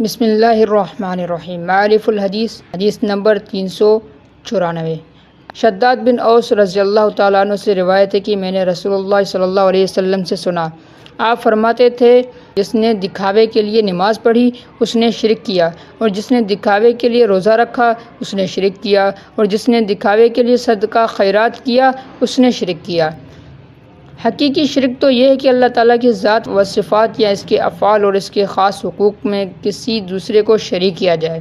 بسم اللہ الرحمن الرحیم۔ معرف الحدیث، حدیث نمبر تین سو چورانوے۔ شداد بن اوس رضی اللہ تعالیٰ عنہ سے روایت ہے کہ میں نے رسول اللہ صلی اللہ علیہ وسلم سے سنا۔ آپ فرماتے تھے، جس نے دکھاوے کے لیے نماز پڑھی، اس نے شرک کیا۔ اور جس نے دکھاوے کے لیے روزہ رکھا، اس نے شرک کیا۔ اور جس نے دکھاوے کے لیے صدقہ خیرات کیا، اس نے شرک کیا۔ حقیقی شرک تو یہ ہے کہ اللہ تعالیٰ کی ذات و صفات یا اس کے افعال اور اس کے خاص حقوق میں کسی دوسرے کو شریک کیا جائے۔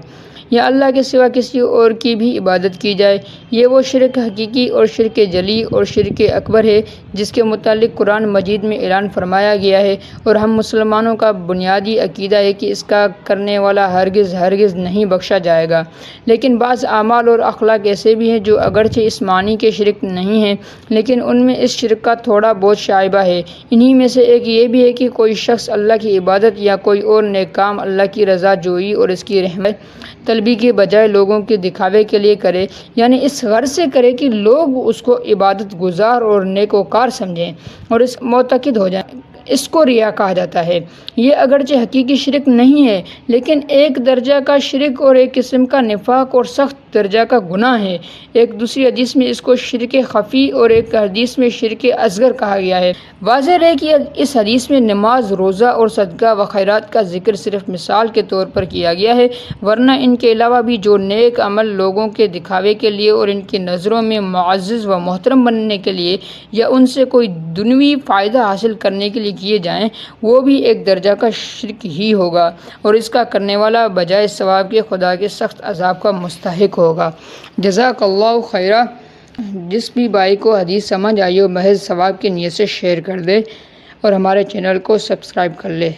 یا اللہ کے سوا کسی اور کی بھی عبادت کی جائے، یہ وہ شرک حقیقی اور شرک جلی اور شرک اکبر ہے، جس کے متعلق قرآن مجید میں اعلان فرمایا گیا ہے۔ اور ہم مسلمانوں کا بنیادی عقیدہ ہے کہ اس کا کرنے والا ہرگز ہرگز نہیں بخشا جائے گا۔ لیکن بعض اعمال اور اخلاق ایسے بھی ہیں جو اگرچہ اس معنی کے شرک نہیں ہیں، لیکن ان میں اس شرک کا تھوڑا بہت شائبہ ہے۔ انہی میں سے ایک یہ بھی ہے کہ کوئی شخص اللہ کی عبادت یا کوئی اور نیک کام اللہ کی رضا، جوئی اور اس کی رحمت طلبی کے بجائے لوگوں کے دکھاوے کے لیے کرے یعنی اس غرض سے کرے کہ لوگ اس کو عبادت گزار اور نیک وکار سمجھیں اور اس معتقد ہو جائیں۔ اس کو ریا کہا جاتا ہے۔ یہ اگرچہ حقیقی شرک نہیں ہے، لیکن ایک درجہ کا شرک اور ایک قسم کا نفاق اور سخت درجہ کا گناہ ہے۔ ایک دوسری حدیث میں اس کو شرک خفی اور ایک حدیث میں شرک اصغر کہا گیا ہے۔ واضح رہے کہ اس حدیث میں نماز، روزہ اور صدقہ و خیرات کا ذکر صرف مثال کے طور پر کیا گیا ہے، ورنہ ان کے علاوہ بھی جو نیک عمل لوگوں کے دکھاوے کے لیے اور ان کی نظروں میں معزز و محترم بننے کے لیے یا ان سے کوئی دنوی فائدہ حاصل کرنے کے لیے کیے جائیں، وہ بھی ایک درجہ کا شرک ہی ہوگا۔ اور اس کا کرنے والا بجائے ثواب کے خدا کے سخت عذاب کا مستحق ہوگا۔ جزاک اللہ خیرہ۔ جس بھی بھائی کو حدیث سمجھ آئی ہو، محض ثواب کی نیت سے شیئر کر دے اور ہمارے چینل کو سبسکرائب کر لے۔